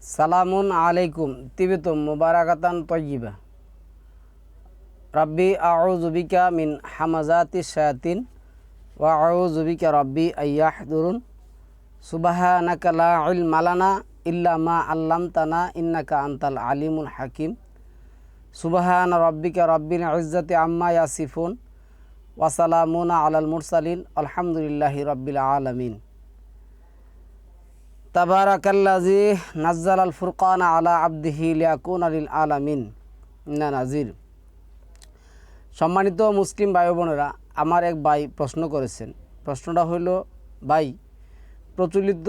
সালামুন আলাইকুম, তিবিতুম মুবারাকাতান তয়্যিবা রাব্বি আউযুবিকা মিন হামাজাতি শায়াতিন, ওয়া আউযুবিকা রাব্বি আইয়াহদুরুন সুবহানাকা লা ইলমা লানা ইল্লা মা আল্লামতানা ইন্নাকা আনতাল আলিমুল হাকিম। সুবহান রাব্বিকা রাব্বিল ইজ্জাতি আম্মা ইয়াসিফুন। ওয়া সালামুন আলাল মুরসালিন। আলহামদুলিল্লাহি রাব্বিল আলামিন। তাবারাকাল্লাজি নাজ্জাল আল ফুরকান আলা আবদিহি আলিল আলামিন। না নাজির। সম্মানিত মুসলিম ভাই বোনেরা আমার এক ভাই প্রশ্ন করেছেন। প্রশ্নটা হইল ভাই, প্রচলিত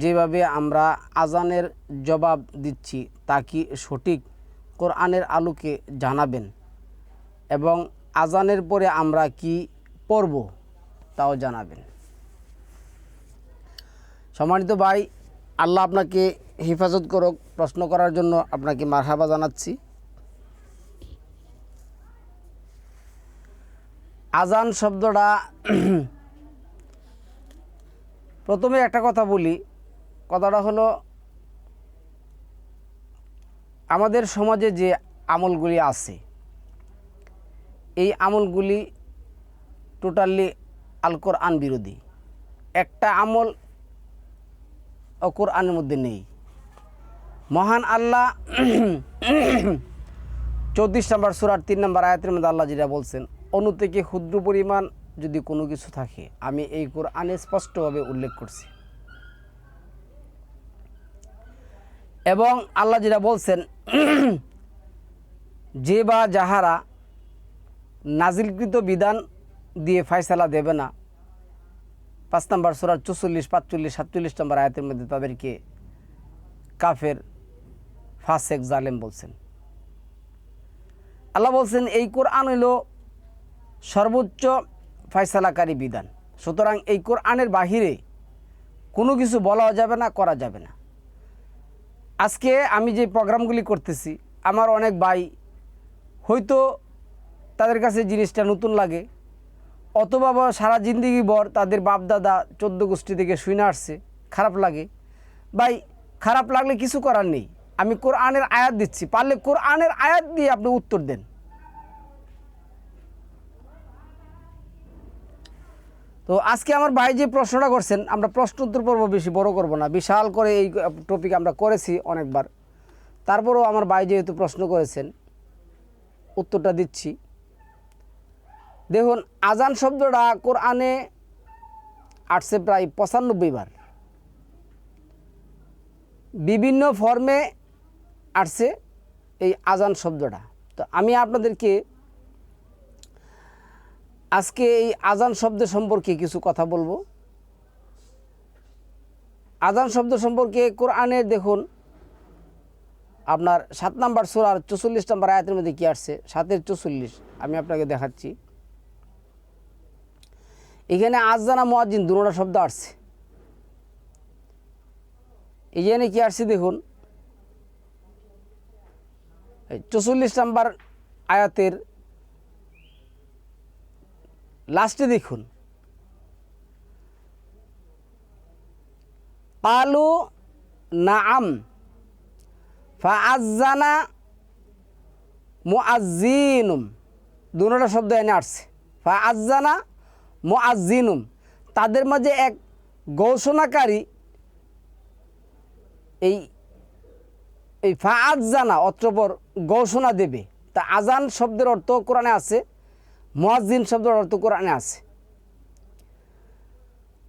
যেভাবে আমরা আজানের জবাব দিচ্ছি, তা কি সঠিক? কোরআনের আলোকে জানাবেন। এবং আজানের পরে আমরা কি পড়ব, তাও জানাবেন। সম্মানিত ভাই, আল্লাহ আপনাকে হেফাজত করুক। প্রশ্ন করার জন্য আপনাকে মারহাবা জানাচ্ছি। আজান শব্দটা প্রথমে একটা কথা বলি। কথাটা হলো, আমাদের সমাজে যে আমলগুলি আছে, এই আমলগুলি টোটালি আল কোরআন বিরোধী। একটা আমল ও কোরআনের মধ্যে নেই। মহান আল্লাহ চৌত্রিশ নম্বর সুরার তিন নম্বর আয়াতের মধ্যে আল্লাহ যেটা বলছেন অনু থেকে ক্ষুদ্র পরিমাণ যদি কোনো কিছু থাকে, আমি এই কোরআনে স্পষ্টভাবে উল্লেখ করছি। এবং আল্লাহ যেটা বলছেন, যে বা যাহারা নাজিলকৃত বিধান দিয়ে ফয়সালা দেবে না পাঁচ নম্বর সুরার চৌচল্লিশ, পাঁচচল্লিশ, সাতচল্লিশ নম্বর আয়াতের মধ্যে তাদেরকে কাফের, ফাসেক, জালেম বলছেন। আল্লাহ বলছেন, এই কোরআন হইল সর্বোচ্চ ফয়সালাকারী বিধান। সুতরাং এই কোরআনের বাহিরে কোনো কিছু বলা যাবে না, করা যাবে না। আজকে আমি যে প্রোগ্রামগুলি করতেছি, আমার অনেক ভাই হয়তো তাদের কাছে জিনিসটা নতুন লাগে। অথবা সারা জিন্দিগি বর তাদের বাপ দাদা চোদ্দ গোষ্ঠী থেকে শুনে আসছে, খারাপ লাগে। ভাই, খারাপ লাগলে কিছু করার নেই। আমি কোরআনের আয়াত দিচ্ছি, পারলে কোরআনের আয়াত দিয়ে আপনি উত্তর দেন। তো আজকে আমার ভাই যে প্রশ্নটা করছেন, আমরা প্রশ্ন উত্তর পর্ব বেশি বড় করব না। বিশাল করে এই টপিক আমরা করেছি অনেকবার। তারপরেও আমার ভাই যেহেতু প্রশ্ন করেছেন, উত্তরটা দিচ্ছি। দেখুন, আজান শব্দটা কোরআনে আসছে প্রায় পঁচানব্বই বার। বিভিন্ন ফর্মে আসছে এই আজান শব্দটা। তো আমি আপনাদেরকে আজকে এই আজান শব্দ সম্পর্কে কিছু কথা বলব। আজান শব্দ সম্পর্কে কোরআনে দেখুন, আপনার সাত নাম্বার সোরার চৌচল্লিশ নাম্বার আয়াতের মধ্যে কী আসছে? সাতের চৌচল্লিশ, আমি আপনাকে দেখাচ্ছি। এখানে আজানা মোয়াজিন দুটা শব্দ আসছে। এখানে কি আসছে দেখুন। চৌচল্লিশ নাম্বার আয়াতের লাস্টে দেখুন। পালু না নাআম ফাআজানা মুআজ্জিনুম দুটা শব্দ এনে আসছে। ফাআজানা মুআজ্জিনুম তাদের মাঝে এক ঘোষণাকারী এই এই ফাআজানা অত্রপর ঘোষণা দেবে। তা আজান শব্দের অর্থ কোরআনে আছে মুয়াজ্জিন শব্দের অর্থ কোরআনে আছে।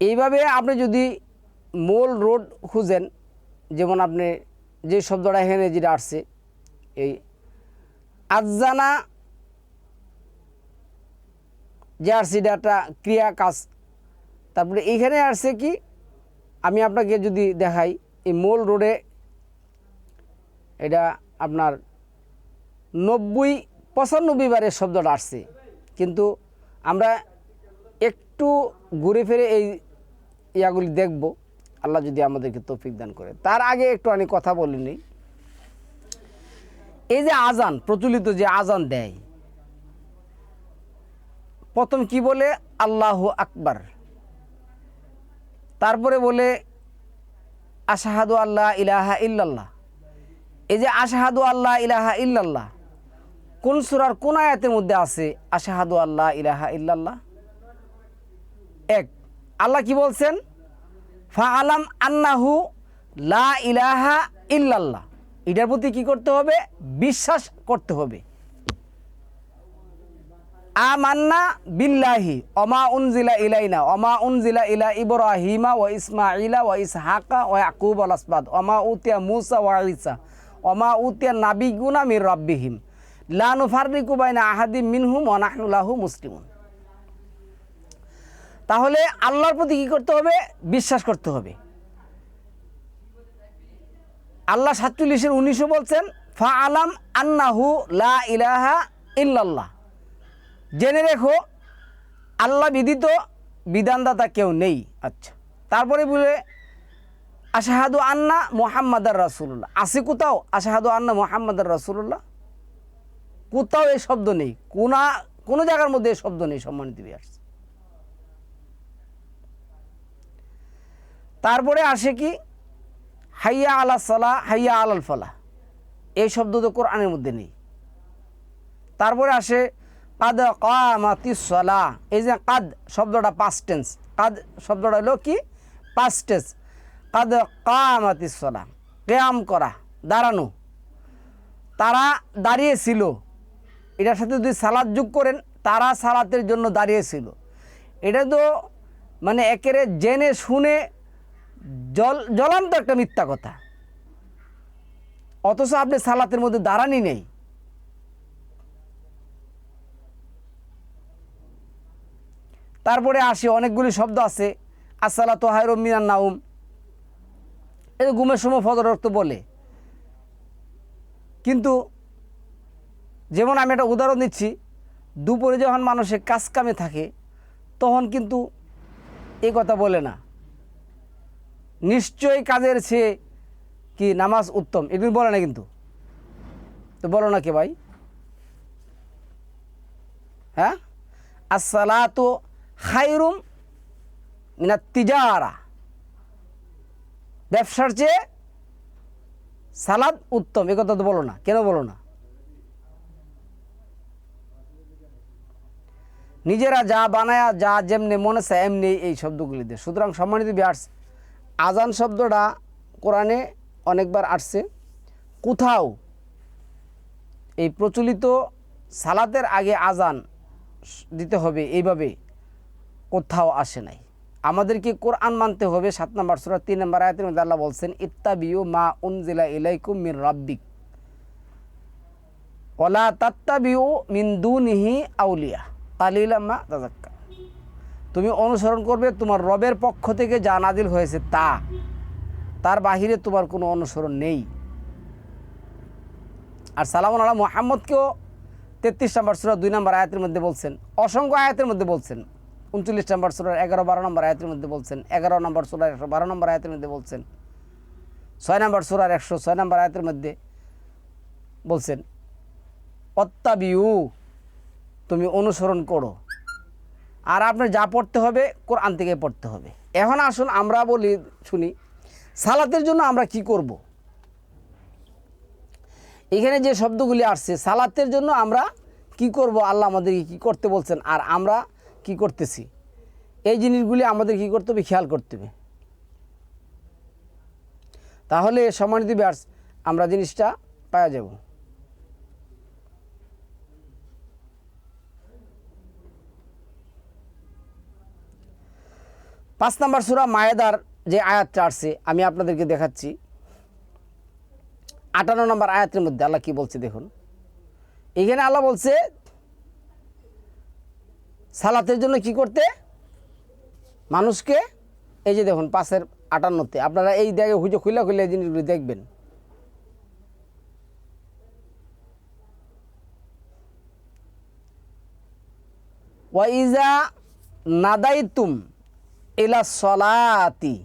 এইভাবে আপনি যদি মূল রোড খুঁজেন, যেমন আপনি যে শব্দটা এখানে যেটা আসছে, এই আজানা এটা একটা ক্রিয়া কাজ। তারপরে এইখানে আসছে কি? আমি আপনাকে যদি দেখাই, এই মূল রোডে এটা আপনার নব্বই পঁচানব্বই বারের শব্দটা আসছে। কিন্তু আমরা একটু ঘুরে ফিরে এই ইয়াগুলি দেখব। আল্লাহ যদি আমাদেরকে তৌফিক দান করে। তার আগে একটু আমি কথা বলিনি এই যে আজান, প্রচলিত যে আজান দেয় প্রথম কি বলে? আল্লাহ আকবার। তারপরে বলে, আশাহাদু আল্লাহ ইলাহা ইল্লাল্লাহ। এই যে আশাহাদু আল্লাহ ইলাহা ইল্লাল্লাহ, কোন সুরার কোন আয়াতের মধ্যে আছে আশাহাদু আল্লাহ ইলাহা ইল্লাল্লাহ? এক, আল্লাহ কি বলছেন? ফা আলাম আন্নাহু লা ইলাহা ইল্লাল্লাহ। এটার প্রতি কি করতে হবে? বিশ্বাস করতে হবে। আমান্না বিল্লাহি অমা উনজিলা ইলাইনা অমা উনজিলা ইলা ইব্রাহিমা ওয়া ইসমাইলা ওয়া ইসহাকা ওয়া ইয়াকুব আল আসবাদ অমা উতিয়া মুসা ওয়া ঈসা অমা উতিয়া নাবিগুনা মির রাব্বিহিম। লা নুফাররিকু বাইনা আহাদিম মিনহুম ওয়া নাহনু লাহু মুসলিমুন। তাহলে আল্লাহর প্রতি কী করতে হবে? বিশ্বাস করতে হবে। আল্লাহ সাতচল্লিশের উনিশও বলছেন ফা আলাম আন্নাহু লা ইলাহা ইল্লাল্লাহ। জেনে রেখো, আল্লাহ বিদিত বিধানদাতা কেউ নেই। আচ্ছা তারপরে বলে, আশাহাদু আন্না মোহাম্মদার রাসুল্লাহ আছে কোথাও আশাহাদু আন্না মোহাম্মদার রাসুল্লাহ কোথাও এই শব্দ নেই। কোনা, কোনো জায়গার মধ্যে এই শব্দ নেই, সম্মানিত আসছে তারপরে আসে কি? হাইয়া আলা সালা হাইয়া আলাল ফালা এই শব্দ তো কোরআনের মধ্যে নেই। তারপরে আসে কাদ কামাতি সলা। এই যে কাদ শব্দটা পাস্ট টেন্স কাদ শব্দটা হলো কি? পাস্ট টেন্স কাদ কামাতি সলা। কেয়াম করা, দাঁড়ানো। তারা দাঁড়িয়েছিল। এটার সাথে যদি সালাদ যোগ করেন, তারা সালাতের জন্য দাঁড়িয়েছিল। এটা তো মানে একেরে জেনে শুনে জল, জ্বলান্ত একটা মিথ্যা কথা। অথচ আপনি সালাতের মধ্যে দাঁড়ানি নেই। তারপরে আসে, অনেকগুলি শব্দ আছে। আসসালা তো হায়রম মিনান নাউম এই যে ঘুমের সময় ফজর রক্ত বলে। কিন্তু যেমন আমি একটা উদাহরণ দিচ্ছি, দুপুরে যখন মানুষের কাজ কামে থাকে, তখন কিন্তু এই কথা বলে না। নিশ্চয়ই কাজের চেয়ে কি নামাজ উত্তম? এগুলি বলে না কিন্তু। তো বলো না কে ভাই? হ্যাঁ? আসসালাতু খাইরুম মিনা তিজারা। ব্যবসার চেয়ে সালাদ উত্তম, এ কথা তো বলো না, কেন বলো না? নিজেরা যা বানায়া, যা যেমনি মনে চায় এমনি এই শব্দগুলি দিয়ে। সুতরাং সম্মানিত বিয়ার্স আজান শব্দটা কোরআনে অনেকবার আসছে। কোথাও এই প্রচলিত সালাতের আগে আজান দিতে হবে এইভাবে। কোথাও আসে নাই। আমাদেরকে কোরআন মানতে হবে, সাত নম্বর সুরা, তিন নম্বর আয়াতের মধ্যে আল্লাহ বলছেন, ইত্তাবিউ মা উনজিলা ইলাইকুম মির রাব্বিক ওলা তাত্তাবিউ মিন দুনিহি আউলিয়া কালিলাম্মা তাজাক্কা তুমি অনুসরণ করবে, তোমার রবের পক্ষ থেকে যা নাজিল হয়েছে তা। তার বাহিরে তোমার কোনো অনুসরণ নেই। আর সালাম আল্লাহ মোহাম্মদকেও তেত্রিশ নম্বর সুরা, দুই নম্বর আয়াতের মধ্যে বলছেন, অসংখ্য আয়াতের মধ্যে বলছেন উনচল্লিশ নম্বর সুরার এগারো বারো নম্বর আয়াতের মধ্যে বলছেন, এগারো নম্বর সুরার একশো বারো নম্বর আয়াতের মধ্যে বলছেন, ছয় নম্বর সুরার একশো ছয় নম্বর আয়াতের মধ্যে বলছেন অত্যাবিউ তুমি অনুসরণ করো। আর আপনার যা পড়তে হবে কোরআন থেকে পড়তে হবে। এখন আসুন আমরা বলি, শুনি, সালাতের জন্য আমরা কি করব। এখানে যে শব্দগুলি আসছে, সালাতের জন্য আমরা কি করব? আল্লাহ আমাদেরকে কী করতে বলছেন? আর আমরা কি করতেছি? এই জিনিসগুলি আমাদের কি করতে হবে? খেয়াল করতে হবে। তাহলে সম্মানিত ব্যাস আমরা জিনিসটা পাওয়া যাব। পাঁচ নাম্বার সুরা মায়েদার যে আয়াতটা আসছে, আমি আপনাদেরকে দেখাচ্ছি। আটান্ন নম্বর আয়াতের মধ্যে আল্লাহ কি বলছে দেখুন। এখানে আল্লাহ বলছে সালাতের জন্য কি করতে? মানুষকে, এই যে দেখুন, পাশের আটান্নতে, আপনারা এই দেখে হুজো খুলে খুলে এই জিনিসগুলি দেখবেন। ওয়াইজা নাদাইতুম ইলা সলাতি,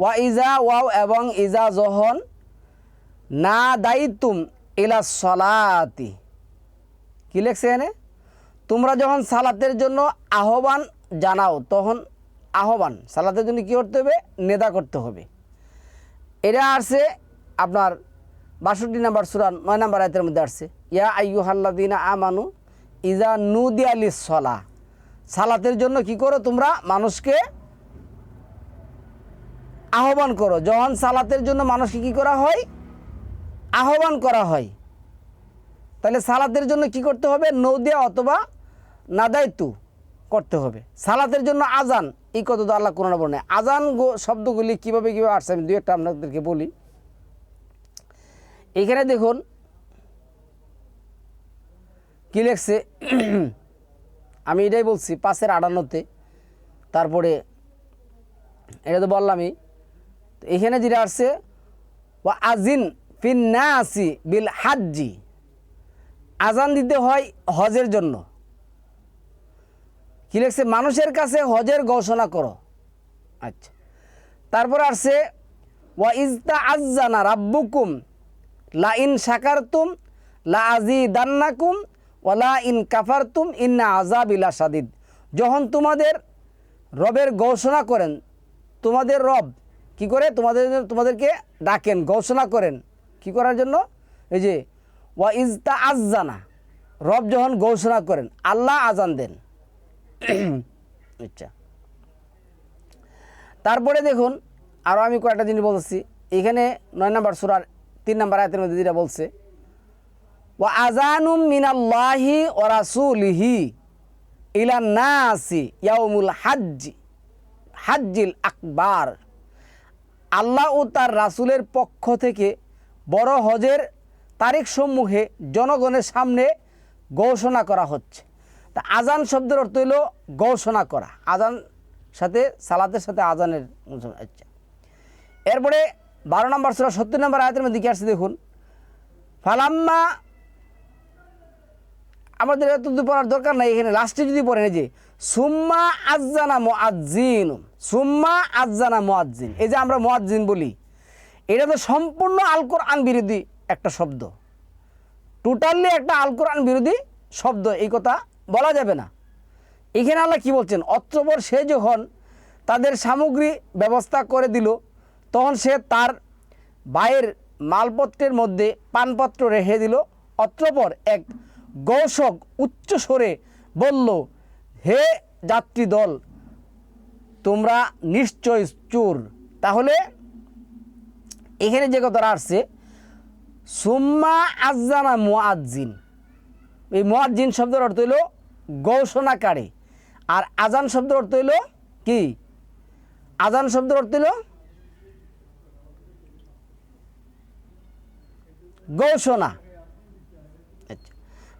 ওয়া ইজা ওয়াও এবং ইজা জহন না দায়িতুম ইলা সলাতি। কি লেখছে এনে তোমরা যখন সালাতের জন্য আহ্বান জানাও, তখন আহ্বান, সালাতের জন্য কী করতে হবে? নেদা করতে হবে। এটা আসছে আপনার বাষট্টি নাম্বার সুরান নয় নাম্বার আয়তের মধ্যে আসছে। ইয়া আইয়ু হাল্লাদিনা আমানু ইজা নুদি আলি সলা সালাতের জন্য কি করো? তোমরা মানুষকে আহ্বান করো। যখন সালাতের জন্য মানুষকে কি করা হয়? আহ্বান করা হয়। তাহলে সালাতের জন্য কি করতে হবে? নৌদিয়া অথবা নাদায়তু করতে হবে। সালাতের জন্য আজান এই কত তো আল্লাহ কোরআন বলে আজান শব্দগুলি কীভাবে কীভাবে আসছে, আমি দু একটা আপনাদেরকে বলি। এখানে দেখুন, কি লেখছে? আমি এটাই বলছি পাশের আটান্নতে, তারপরে এটা তো বললামই। তো এখানে যেটা আসছে ও আজিন ফিন না আসি বিল হাজ্জি। আজান দিতে হয় হজের জন্য। কি লেখছে? মানুষের কাছে হজের ঘোষণা করো। আচ্ছা। তারপর আসছে, ওয়া ইজতা আজ্জানা রাব্বুকুম, লা ইন শাকারতুম, লা আজি দান্নাকুম ওয়ালা ইন কাফারতুম, ইন্না আজাব ইলা সাদিদ যখন তোমাদের রবের ঘোষণা করেন, তোমাদের রব কি করে? তোমাদের তোমাদেরকে ডাকেন, ঘোষণা করেন। কি করার জন্য? এই যে, ওয়া ইজতা আজ্জানা রব যখন ঘোষণা করেন, আল্লাহ আজান দেন। আচ্ছা। তারপরে দেখুন আরও আমি কয়েকটা জিনিস বলছি। এখানে নয় নম্বর সুরার তিন নম্বর আয়তের মধ্যে যেটা বলছে ও আজানুম মিনাল্লাহি ও রাসুলিহি ইলা নাসি ইয়াউমুল হাজ্জি, হাজ্জিল আকবার। আল্লাহ ও তার রাসুলের পক্ষ থেকে বড় হজের তারিখ সম্মুখে জনগণের সামনে ঘোষণা করা হচ্ছে। তা আজান শব্দের অর্থ হইল ঘোষণা করা। আজান সাথে সালাতের সাথে আজানের আচ্ছা। এরপরে বারো নম্বর সুরা সত্তর নম্বর আয়াতের মধ্যে কি আসছে দেখুন? ফালাম্মা, আমাদের এত পড়ার দরকার নাই এখানে লাস্টে যদি পড়েন যে, সুম্মা আজ্জানা মোয়াজ্জিন সুম্মা আজ্জানা মোয়াজ্জিন এই যে আমরা মোয়াজ্জিন বলি, এটা তো সম্পূর্ণ আল আন বিরোধী একটা শব্দ। টোটালি একটা আল আন বিরোধী শব্দ, এই কথা বলা যাবে না। এখানে আল্লাহ কি বলছেন? অত্রপর সে যখন তাদের সামগ্রী ব্যবস্থা করে দিল, তখন সে তার বায়ের মালপত্রের মধ্যে পানপত্র রেখে দিল। অত্রপর এক গৌষক উচ্চ স্বরে বলল, হে যাত্রী দল, তোমরা নিশ্চয় চোর। তাহলে এখানে যে কথাটা আসছে, সুম্মা আজানা মুআজ্জিন। এই মুআজ্জিন শব্দের অর্থ হইল ঘোষণাকারী। আর আজান শব্দের অর্থ হইল কি? আজান শব্দের অর্থ হইল ঘোষণা। আচ্ছা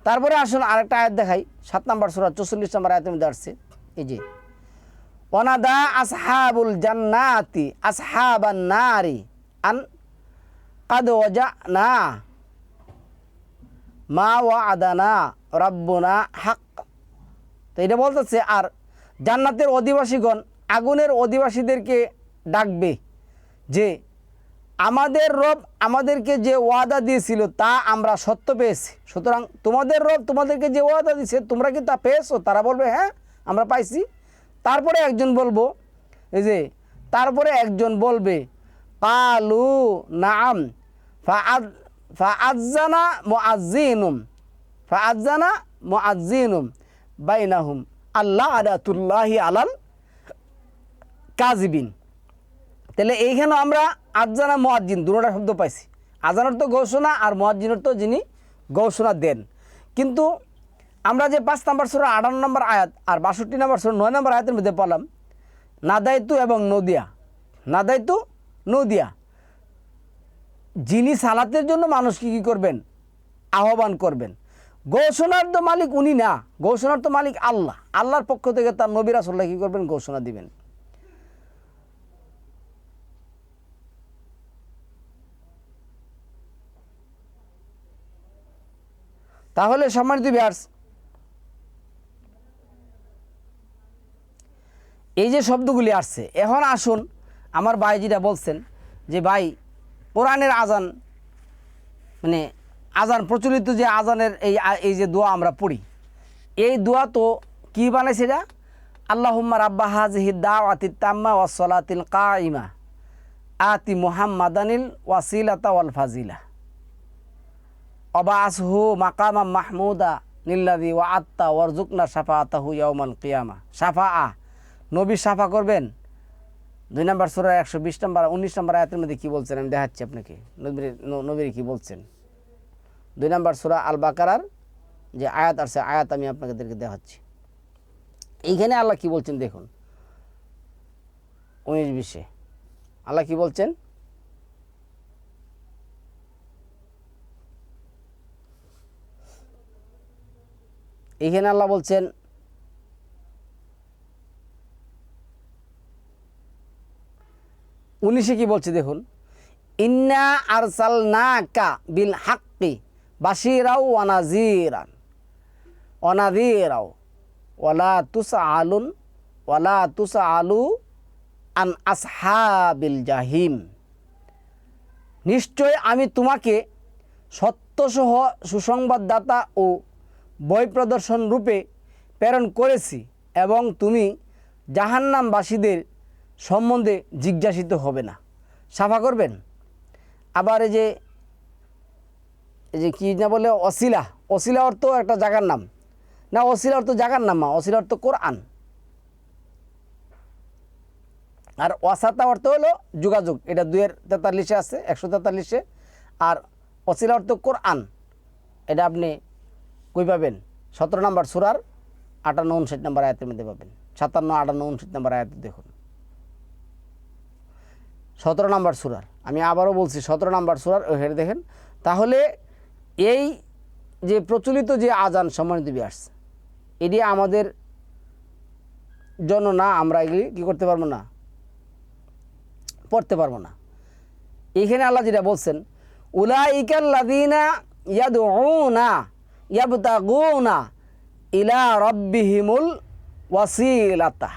তারপরে আসুন আরেকটা আয়াত দেখাই। সাত নম্বর সুরা, চৌচল্লিশ নম্বর আয়াতের মধ্যে আসছে। এই যে অনাদা আসহাবুল জান্নাতি আসহাবান নারি আন কাদ না মা ওয়া আদানা রব্বনা হাক তো এটা বলতেছে, আর জান্নাতের অধিবাসীগণ আগুনের অধিবাসীদেরকে ডাকবে যে, আমাদের রব আমাদেরকে যে ওয়াদা দিয়েছিল তা আমরা সত্য পেয়েছি। সুতরাং তোমাদের রব তোমাদেরকে যে ওয়াদা দিয়েছে, তোমরা কি তা পেয়েছ? তারা বলবে হ্যাঁ আমরা পাইছি। তারপরে একজন বলব, এই যে, তারপরে একজন বলবে, কালু নাম ফাআজানা মুআজ্জিনুম ফাআজানা মুআজ্জিনুম। বাইনাহুম। আল্লাহ আদাতুল্লাহি আলাল কাজিবিন। তাহলে এইখানে আমরা আজানা মোয়াজ্জিন দুটোটা শব্দ পাইছি। আজানোর তো ঘোষণা আর মোয়াজ্জিনের তো যিনি ঘোষণা দেন। কিন্তু আমরা যে পাঁচ নাম্বার সুরা আটান্ন নম্বর আয়াত আর বাষট্টি নম্বর সুরা, নয় নম্বর আয়াতের মধ্যে পেলাম নাদায়তু এবং নদিয়া। নাদায়তু নদিয়া। যিনি সালাতের জন্য মানুষকে কী করবেন? আহ্বান করবেন। ঘোষণার তো মালিক উনি না। ঘোষণার তো মালিক আল্লাহ। আল্লাহর পক্ষ থেকে তার নবী রাসুল্লাহ কী করবেন? ঘোষণা দিবেন। তাহলে সম্মানিত বিহার্স এই যে শব্দগুলি আসছে, এখন আসুন আমার ভাই যেটা বলছেন যে, ভাই, কোরআনের আজান মানে আজান, প্রচলিত যে আজানের এই এই যে দোয়া আমরা পড়ি, এই দোয়া তো কী বানাইছে এটা? আল্লাহুম্মা রাব্বা হাজিহি দাওয়াতি তাম্মা ওয়াসলাতিল কাইমা আতি মুহাম্মাদানিল ওয়াসিলাতা ওয়াল ফাজিলা অবা আসহু মাকামা মাহমুদা নিল্লাদি ওয়া আত্মা ওয়ারজুকনা সাফা আতাহু ইয়াউমাল কিয়ামা। সাফা আ নবী সাফা করবেন? দুই নম্বর সুরা একশো বিশ নম্বর, উনিশ নম্বর আয়াতের মধ্যে কী বলছেন? আমি দেখাচ্ছি আপনাকে। নবীর নবীর কী বলছেন? দুই নম্বর সুরা আল বাকারার যে আয়াত আছে আয়াত আমি আপনাদেরকে দেখাচ্ছি। এইখানে আল্লাহ কি বলছেন দেখুন। উনিশ বিশে। আল্লাহ কি বলছেন? এইখানে আল্লাহ বলছেন, উনিশে কি বলছে দেখুন? ইন্না আরসাল না কা বিল হাক্কি। বাসিরাও ওয়ানাজিরান অনাদিরাও ওয়ালা তুসা আলুন ওলা তুসা আলু আন আসহাবিল জাহিম। নিশ্চয় আমি তোমাকে সত্যসহ সুসংবাদদাতা ও বই প্রদর্শন রূপে প্রেরণ করেছি এবং তুমি জাহান্নামবাসীদের সম্বন্ধে জিজ্ঞাসিত হবে না। সাফা করবেন? আবার এই যে যে কী না বলে অশিলা। অশিলা অর্থ একটা জায়গার নাম। না, অশিলা অর্থ জায়গার নাম না, অশিলা অর্থ কোরআন। আর অসাতা অর্থ হলো যোগাযোগ, এটা দুয়ের তেতাল্লিশে আছে, একশো তেতাল্লিশে। আর অশিলা অর্থ কোরআন, এটা আপনি কই পাবেন? সতেরো নম্বর সুরার আটান্ন উনষাট নম্বর আয়াতের মধ্যে পাবেন। সাতান্ন, আটান্ন, উনষাট নম্বর আয়াত দেখুন। সতেরো নম্বর সুরার, আমি আবারও বলছি সতেরো নম্বর সুরার হেরে দেখেন। তাহলে এই যে প্রচলিত যে আজান সম্মানিত বিয়ার্স, এটি আমাদের জন্য না, আমরা এগুলি কী করতে পারব না? পড়তে পারব না। এখানে আল্লাহ যেটা বলছেন উলাইকাল্লাদিনা ইয়াদউনা, ইয়াবতাগুনা ইলা রব্বিহিমুল ওয়াসিলাতা।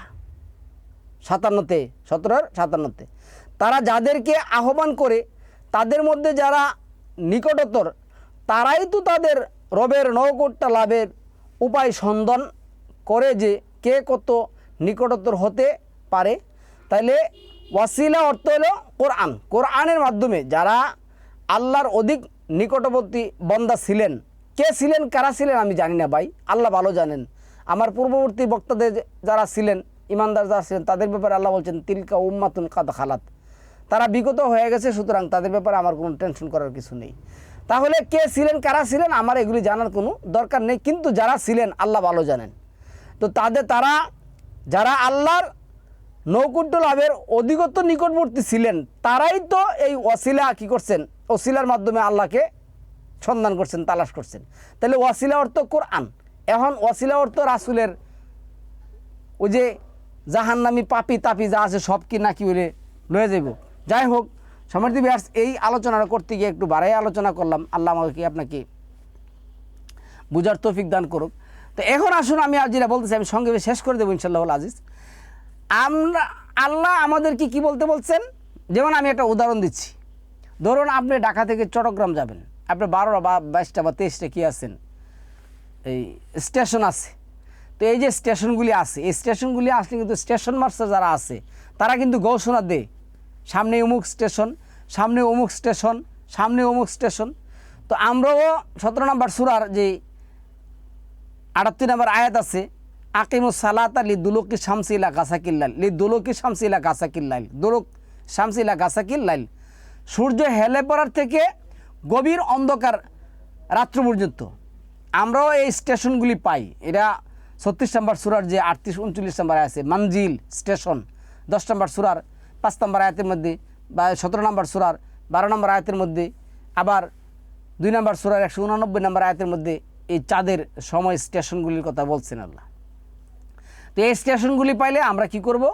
সাতান্নতে, সতেরোর সাতান্নতে। তারা যাদেরকে আহ্বান করে, তাদের মধ্যে যারা নিকটতর তারাই তো তাদের রবের নৌকটটা লাভের উপায় সন্ধান করে যে কে কত নিকটতর হতে পারে। তাইলে ওয়াসিলা অর্থ হলো কোরআন। কোরআনের মাধ্যমে যারা আল্লাহর অধিক নিকটবর্তী বন্দা ছিলেন, কে ছিলেন, কারা ছিলেন আমি জানি না ভাই, আল্লাহ ভালো জানেন। আমার পূর্ববর্তী বক্তাদের যারা ছিলেন, ইমানদার যারা ছিলেন, তাদের ব্যাপারে আল্লাহ বলছেন, তিলকা উম্মাতুন কাদ খালাত। তারা বিগত হয়ে গেছে, সুতরাং তাদের ব্যাপারে আমার কোনো টেনশন করার কিছু নেই। তাহলে কে ছিলেন, কারা ছিলেন, আমার এগুলি জানার কোনো দরকার নেই। কিন্তু যারা ছিলেন, আল্লাহ ভালো জানেন। তো তাদের তারা, যারা আল্লাহর নৌকুট্য লাভের অধিগত নিকটবর্তী ছিলেন, তারাই তো এই ওয়াসিলা কি করছেন? ওসিলার মাধ্যমে আল্লাহকে সন্ধান করছেন, তালাশ করছেন। তাহলে ওয়াসিলা অর্থ কোরআন। এখন ওয়াসিলা অর্থ রাসুলের ওই যে জাহান্নামি পাপি তাপি যা আছে সব কি নাকি বলে লয়ে যাইব? যাই হোক সমৃদ্ধি বিহার এই আলোচনাটা করতে গিয়ে একটু বাড়াই আলোচনা করলাম। আল্লাহ আমাকে আপনাকে বুঝার তৌফিক দান করুক। তো এখন আসুন, আমি আর যেটা বলতেছি, আমি সঙ্গে শেষ করে দেবো ইনশাল্লাহ আজিজ। আমরা, আল্লাহ আমাদেরকে কি বলতে বলছেন? যেমন আমি একটা উদাহরণ দিচ্ছি। ধরুন আপনি ঢাকা থেকে চট্টগ্রাম যাবেন। আপনি বারোটা বা বাইশটা বা তেইশটা কি আছেন? এই স্টেশন আছে। তো এই যে স্টেশনগুলি আছে, এই স্টেশনগুলি আসলে কিন্তু স্টেশন মাস্টার যারা আছে, তারা কিন্তু ঘোষণা দেয়। সামনে অমুক স্টেশন, সামনে অমুক স্টেশন, সামনে অমুক স্টেশন। তো আমরাও সতেরো নম্বর সুরার যে আটাত্তর নম্বর আয়াত আছে, আকিমু সালাতা লি দুলকি শামসিলা গাছাকিল্লাল লি দুলকি শামসিলা গাছাকিল্লাইল দুলক শামসিলা গাছাকিল্লাইল সূর্য হেলে পড়ার থেকে গভীর অন্ধকার রাত্র পর্যন্ত আমরাও এই স্টেশনগুলি পাই। এটা ছত্রিশ নম্বর সুরার যে আটত্রিশ, উনচল্লিশ নম্বর আছে মঞ্জিল স্টেশন, দশ নম্বর সুরার পাঁচ নম্বর আয়াতের মধ্যে, বা সতেরো নম্বর সুরার বারো নম্বর আয়াতের মধ্যে, আবার দুই নম্বর সুরার একশো উনানব্বই নম্বর আয়াতের মধ্যে এই চাঁদের সময় স্টেশনগুলির কথা বলছেন আল্লাহ। তো এই স্টেশনগুলি পাইলে আমরা কি করব?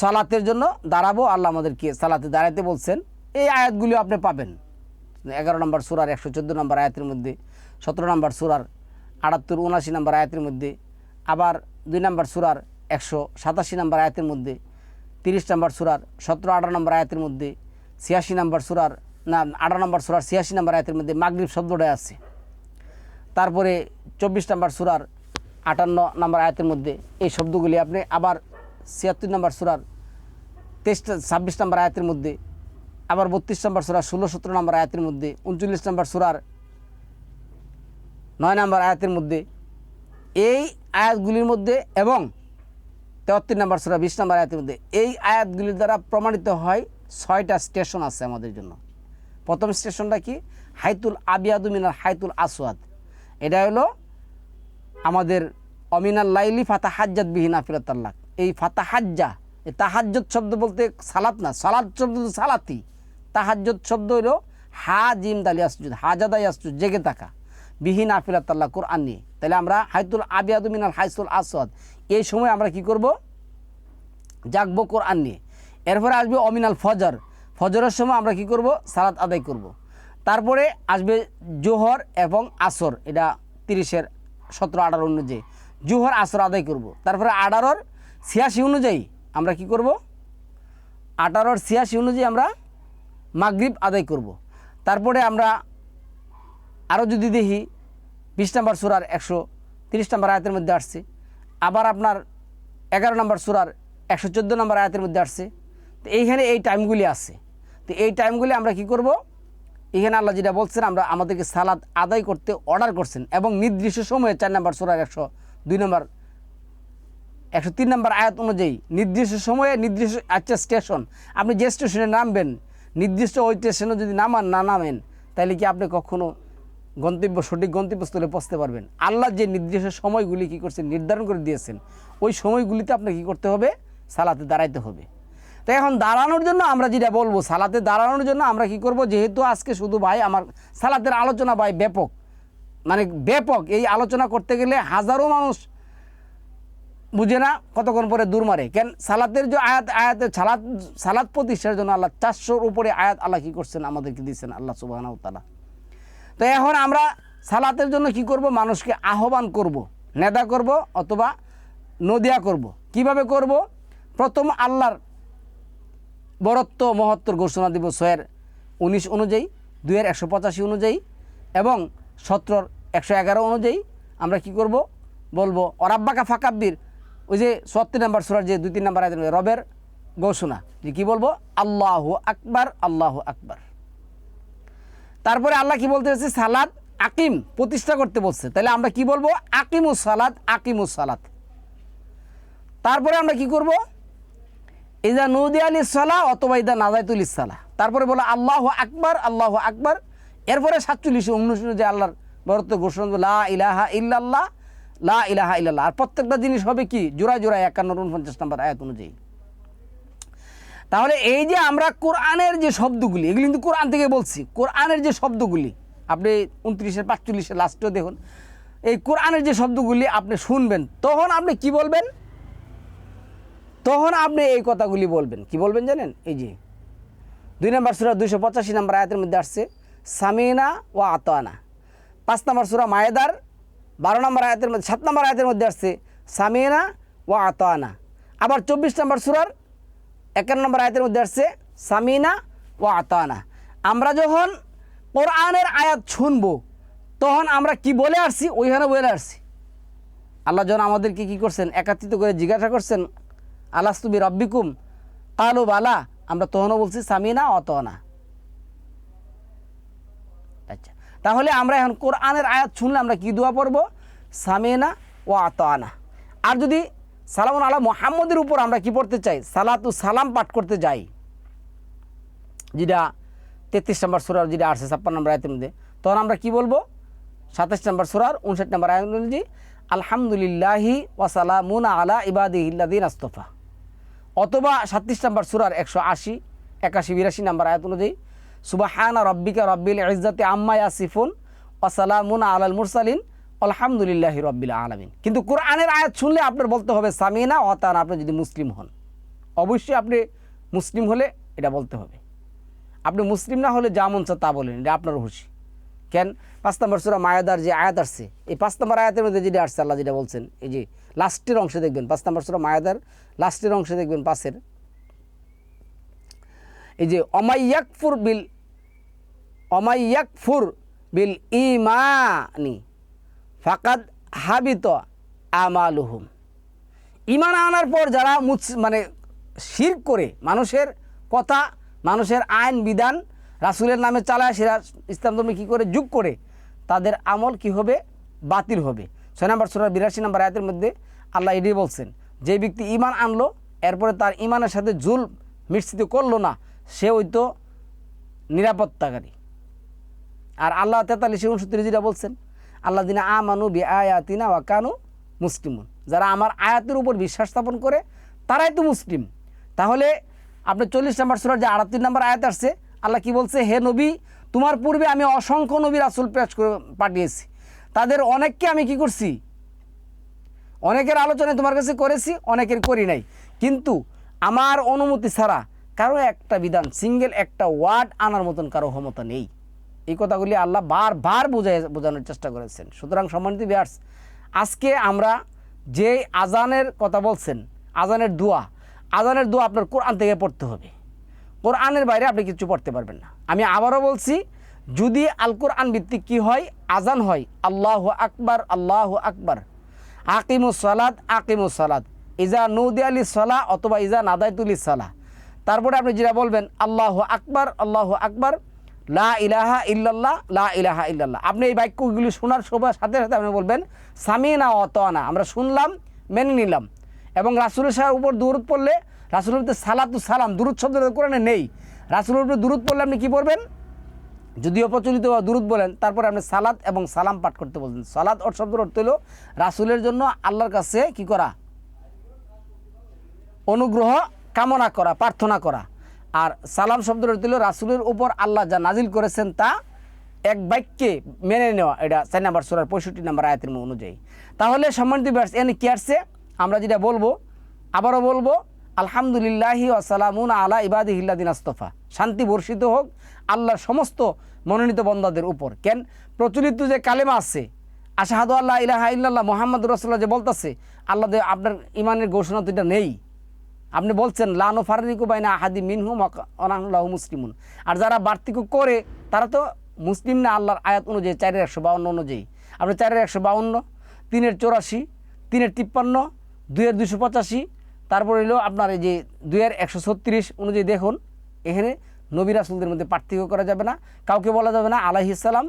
সালাতের জন্য দাঁড়াবো। আল্লাহ আমাদেরকে সালাতে দাঁড়াতে বলছেন। এই আয়াতগুলি আপনি পাবেন। এগারো নম্বর সুরার একশো চোদ্দ নম্বর আয়াতের মধ্যে, সতেরো নম্বর সুরার আটাত্তর উনআশি নম্বর আয়াতের মধ্যে, আবার দুই নম্বর সুরার একশো সাতাশি নম্বর আয়াতের মধ্যে তিরিশ নম্বর সুরার, সতেরো, আঠারো নম্বর আয়াতের মধ্যে ছিয়াশি নম্বর সুরার, না, আঠারো নম্বর সুরার, ছিয়াশি নম্বর আয়াতের মধ্যে মাগরিব শব্দটা আছে। তারপরে চব্বিশ নম্বর সুরার, আটান্ন নম্বর আয়াতের মধ্যে এই শব্দগুলি আপনি আবার ছিয়াত্তর নম্বর সুরার, তেইশ, ছাব্বিশ নম্বর আয়াতের মধ্যে, আবার বত্রিশ নম্বর সুরার, ষোলো, সতেরো নম্বর আয়াতের মধ্যে, উনচল্লিশ নম্বর সুরার নয় নম্বর আয়াতের মধ্যে এই আয়াতগুলির মধ্যে এবং তেহত্তর নম্বর সুরা, বিশ নম্বর আয়াতের মধ্যে, এই আয়াতগুলির দ্বারা প্রমাণিত হয় ছয়টা স্টেশন আছে আমাদের জন্য। প্রথম স্টেশনটা কি? হাইতুল আবিয়াদু মিনাল হাইতুল আসওয়াদ। এটা হলো আমাদের অমিনাল লাইলি ফাতা হাজ্জাত বিহীন আফিরাতাল্লাহ এই ফাতা হাজ্জা, এই তাহাজ্জত শব্দ বলতে সালাত না, সালাত শব্দ তো সালাতি। তাহাজ্জত শব্দ হলো হা জিম দালি আসজুদ হাজাদাই আসজুদ জেগে থাকা। বিহীন আফিরাতাল্লাহ কোরআন নিয়ে। তাহলে আমরা হাইতুল আবিয়াদু মিনাল হাইতুল আসওয়াদ এই সময় আমরা কি করব? জাগবো কোরআন নিয়ে। এরপরে আসবে অমিনাল ফজর। ফজরের সময় আমরা কি করব? সালাত আদায় করব। তারপরে আসবে জোহর এবং আসর। এটা তিরিশের সতেরো, আঠারো অনুযায়ী। জোহর, আসর আদায় করব। তারপরে আঠারোর ছিয়াশি অনুযায়ী আমরা কি করব? আঠারোর ছিয়াশি অনুযায়ী আমরা মাগরিব আদায় করব। তারপরে আমরা আরও যদি দেখি, বিশ নম্বর সুরার একশো তিরিশ নম্বর আয়াতের মধ্যে আসছে আবার আপনার এগারো নম্বর সুরার একশো চোদ্দ নম্বর আয়াতের মধ্যে আসছে। তো এইখানে এই টাইমগুলি আছে। তো এই টাইমগুলি আমরা কি করব? এখানে আল্লাহ যেটা বলছেন, আমরা আমাদেরকে সালাদ আদায় করতে অর্ডার করছেন এবং নির্দিষ্ট সময়ে চার নম্বর সুরার একশো দুই নম্বর, একশো তিন নম্বর আয়াত অনুযায়ী নির্দিষ্ট সময়ে নির্দিষ্ট আচ্ছা স্টেশন আপনি যে স্টেশনে নামবেন, নির্দিষ্ট ওই স্টেশনে যদি নামান না নামেন, তাহলে কি আপনি কখনো গন্তব্য, সঠিক গন্তব্যস্থলে পৌঁছতে পারবেন। আল্লাহ যে নির্দিষ্ট সময়গুলি কী করছেন, নির্ধারণ করে দিয়েছেন, ওই সময়গুলিতে আপনাকে কী করতে হবে? সালাতে দাঁড়াইতে হবে। তো এখন দাঁড়ানোর জন্য আমরা যেটা বলব, সালাতে দাঁড়ানোর জন্য আমরা কি করব? যেহেতু আজকে শুধু ভাই আমার সালাতের আলোচনা ভাই ব্যাপক। মানে ব্যাপক, এই আলোচনা করতে গেলে হাজারো মানুষ বুঝে না কতক্ষণ পরে দূর মারে। কেন সালাতের যে আয়াত, আয়াতের সালাত সালাত প্রতিষ্ঠার জন্য আল্লাহ চারশোর উপরে আয়াত আল্লাহ কী করছেন? আমাদেরকে দিয়েছেন আল্লাহ সুবাহ তালা তো এখন আমরা সালাতের জন্য কি করব? মানুষকে আহ্বান করব। নেদা করব অথবা নদিয়া করব। কীভাবে করব? প্রথম আল্লাহর বরত্ব মহত্বর ঘোষণা দিব ছয়ের উনিশ অনুযায়ী, দুইয়ের একশো পঁচাশি অনুযায়ী এবং সতেরোর একশো এগারো অনুযায়ী আমরা কি করব? বলব অরাব্বাকা ফাকাব্বির ওই যে সত্তর নাম্বার সুরার যে দুই তিন নাম্বার রবের ঘোষণা। যে কী বলব? আল্লাহ আকবার আল্লাহ আকবার। তারপরে আল্লাহ কি বলতে হচ্ছে সালাদ আকিম প্রতিষ্ঠা করতে বলছে। তাহলে আমরা কি বলব? আকিমুস সালাদ আকিমুস সালাদ। তারপরে আমরা কি করব? ইদা নৌদি আলী সালা অথবা ইদা নাজাইতুল ইসালা তারপরে বলো, আল্লাহ আকবার আল্লাহ আকবার। এরপরে সাতচল্লিশ উনিশ যে আল্লাহর বরত্ব ঘোষণা লা ইলাহা ইল্লাল্লাহ, লা ইলাহা ইল্লাল্লাহ। আর প্রত্যেকটা জিনিস হবে কি? জোড়ায় জোড়ায় একান্ন, উনপঞ্চাশ নম্বর আয়াত অনুযায়ী। তাহলে এই যে আমরা কোরআনের যে শব্দগুলি, এগুলি কিন্তু কোরআন থেকে বলছি, কোরআনের যে শব্দগুলি, আপনি উনত্রিশের, পাঁচচল্লিশের লাস্টেও দেখুন, এই কোরআনের যে শব্দগুলি আপনি শুনবেন, তখন আপনি কি বলবেন? তখন আপনি এই কথাগুলি বলবেন, কি বলবেন জানেন? এই যে, দুই নম্বর সুরা দুইশো পঁচাশি নম্বর আয়াতের মধ্যে আসছে, সামিনা ও আতোয়ানা পাঁচ নম্বর সুরা মায়েদার, বারো নম্বর আয়াতের মধ্যে, সাত নম্বর আয়াতের মধ্যে আসছে, সামিনা ও আতোয়ানা আবার চব্বিশ নম্বর সুরার একান্ন নম্বর আয়াতের মধ্যে আসছে, সামিনা ও আতানা। আমরা যখন কোরআনের আয়াত শুনব, তখন আমরা কি বলে আসছি? ওইখানে বলে আসছি। আল্লাহ যখন আমাদেরকে কি করছেন? একাত্রিত করে জিজ্ঞাসা করছেন আলাস্তুবি রব্বিকুম কালো বালা। আমরা তখনও বলছি, সামিনা অতনা আচ্ছা তাহলে আমরা এখন কোরআনের আয়াত শুনলে আমরা কি দোয়া পড়ব? সামিনা ও আতনা। আর যদি সালাম আলা মোহাম্মদের উপর আমরা কি পড়তে চাই? সালাতু সালাম পাঠ করতে যাই। যেটা তেত্রিশ নম্বর সুরার যেটা আসছে, ছাপ্পান্ন নম্বর আয়তের মধ্যে। তখন আমরা কি বলব? সাতাশ নম্বর সুরার উনষাট নম্বর আয়াত অনুযায়ী আলহামদুলিল্লাহি ওয়াসালামুনা আলা ইবাদিহিল্লাদিন আস্তফা। অথবা সাতত্রিশ নম্বর সুরার একশো আশি, একাশি, বিরাশি নম্বর আয়াত অনুযায়ী সুবাহানা রব্বিকা রব্বিল ইজ্জাতে আম্মা ইয়াসিফুন ওয়াসালামুনা আলাল মুরসালিন। আলহামদুলিল্লাহ রব্বিল আলমিন। কিন্তু কোরআনের আয়াত শুনলে আপনার বলতে হবে, সামিনা অতান আপনি যদি মুসলিম হন। অবশ্যই আপনি মুসলিম হলে এটা বলতে হবে। আপনি মুসলিম না হলে যা মন তা বলেন, এটা আপনার খুশি কেন? পাঁচ নম্বর সুরা মায়াদার যে আয়াত আসছে, এই পাঁচ নম্বর আয়াতের মধ্যে যেটা আসছে, আল্লাহ যেটা বলছেন, এই যে লাস্টের অংশে দেখবেন, পাঁচ নম্বর সুরা মায়াদার লাস্টের অংশে দেখবেন, পাশের। এই যে অমাইয়াকফুর বিল অমাইয়াকফুর বিল ইমানি ফাকাদ হাবিত আমালুহুম। ইমান আনার পর যারা মুস মানে শির করে, মানুষের কথা, মানুষের আইন, বিধান, রাসুলের নামে চালায়, সেরা ইসলাম ধর্মে কী করে? যুগ করে, তাদের আমল কি হবে? বাতিল হবে। ছয় নম্বর সুরার বিরাশি নম্বর আয়াতের মধ্যে আল্লাহ এটি বলছেন, যে ব্যক্তি ইমান আনলো, এরপরে তার ইমানের সাথে জুল মিশ্রিত করল না, সে ওই তো নিরাপত্তাকারী। আর আল্লাহ তেতাল্লিশ উনসত্তর যেটা বলছেন আল্লাহ দিনা আ মানু বি আয়াতিনা ওয়া কানু মুসলিমুন। যারা আমার আয়াতের উপর বিশ্বাস স্থাপন করে, তারাই তো মুসলিম। তাহলে আপনি চল্লিশ নম্বর সুরার যে আটাত্তর নম্বর আয়াত আসছে, আল্লাহ কি বলছে, হে নবী, তোমার পূর্বে আমি অসংখ্য নবী রাসুল পেশ করে পাঠিয়েছি। তাদের অনেককে আমি কি করছি? অনেকের আলোচনা তোমার কাছে করেছি, অনেকের করি নাই। কিন্তু আমার অনুমতি ছাড়া কারও একটা বিধান, সিঙ্গেল একটা ওয়ার্ড আনার মতন কারও ক্ষমতা নেই। এই কথাগুলি আল্লাহ বারবার বোঝায় বোঝানোর চেষ্টা করেছেন। সুতরাং সম্মানিত বিয়ার্স আজকে আমরা যে আজানের কথা বলছেন, আজানের দোয়া আজানের দোয়া আপনার কোরআন থেকে পড়তে হবে। কোরআনের বাইরে আপনি কিছু পড়তে পারবেন না। আমি আবারও বলছি, যদি আল কোরআন ভিত্তিক কী হয়, আজান হয়, আল্লাহ আকবার আল্লাহ আকবার। আকিমুস সালাদ আকিমুস সালাদ ইজা নৌদি আলী সালা অথবা ইজা নাদায়তুলি সালা তারপরে আপনি যেটা বলবেন, আল্লাহ আকবার আল্লাহ আকবার। লা ইলাহা ইল্লাল্লাহ, লা ইলাহা ইল্লাল্লাহ। আপনি এই বাক্যগুলি শোনার সবার সাথে সাথে আপনি বলবেন, সামিনা অতনা। আমরা শুনলাম, মেনে নিলাম। এবং রাসুলের সাহের উপর দূরত পড়লে, রাসুলের সালাতু সালাম দূরত শব্দ কোরআনে নেই। রাসুলের উপরে দূরত পড়লে আপনি কী পড়বেন যদিও প্রচলিত বা দুরুদ বলেন, তারপরে আপনি সালাদ এবং সালাম পাঠ করতে বলছেন। সালাদ অর্থ শব্দের অর্থ হলো, রাসুলের জন্য আল্লাহর কাছে কি করা? অনুগ্রহ কামনা করা, প্রার্থনা করা। আর সালাম অর্থ হলো রাসুলের উপর আল্লাহ যা নাজিল করেছেন তা এক বাক্যে মেনে নেওয়া। এটা চার নাম্বার সোলার পঁয়ষট্টি নাম্বার আয়াতের অনুযায়ী। তাহলে সম্মানিত ব্যাস এনে কি আসছে? আমরা যেটা বলব, আবারও বলব, আলহামদুলিল্লাহি ওয়াসালামুন আলা ইবাদি হিল্লাদিন আস্তফা। শান্তি বর্ষিত হোক, আল্লাহর সমস্ত মনোনীত বন্দাদের উপর। কেন? প্রচলিত যে কালেমা আছে, আশাহাদু আল্লাহ ইলাহা ইল্লাল্লাহ মোহাম্মদ রসুল্লাহ যে বলতেছে, আল্লাহ আপনার ইমানের ঘোষণা তো এটা নেই। আপনি বলছেন লানো ফারিকু বাইনা আহাদি মিনহুম অনাহুল্লাহ মুসলিমুন। আর যারা বার্তিকু করে, তারা তো মুসলিম না, আল্লাহর আয়াত অনুযায়ী চারের একশো বাউন্ন অনুযায়ী। আপনি চারের একশো বাউন্ন, তিনের চৌরাশি, তিনের তিপ্পান্ন, দুইয়ের দুশো পঁচাশি, তারপর হলো আপনার এই যে দুইয়ের একশো ছত্রিশ অনুযায়ী দেখুন, এখানে নবী রাসুলদের মধ্যে পার্থক্য করা যাবে না, কাউকে বলা যাবে না আলাইহিসাল্লাম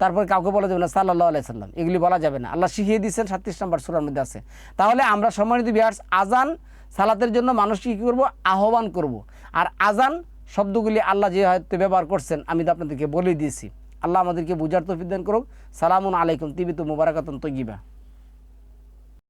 তারপরে কাউকে বলা যাবে না সাল্লাহ আলাইসাল্লাম এগুলি বলা যাবে না। আল্লাহ শিখিয়ে দিয়েছেন সাতত্রিশ নম্বর সুরার মধ্যে আছে। তাহলে আমরা সম্মানিত বিহার্স আজান সালাতের জন্য মানুষকে কী করব? আহ্বান করব। আর আজান শব্দগুলি আল্লাহ যে হয়তো ব্যবহার করছেন, আমি তো আপনাদেরকে বলে দিয়েছি। আল্লাহ আমাদেরকে বুঝার তফিদান করুক। সালামুন আলাইকুম, তিবিতু মুবারাকাতুন তৈগিবা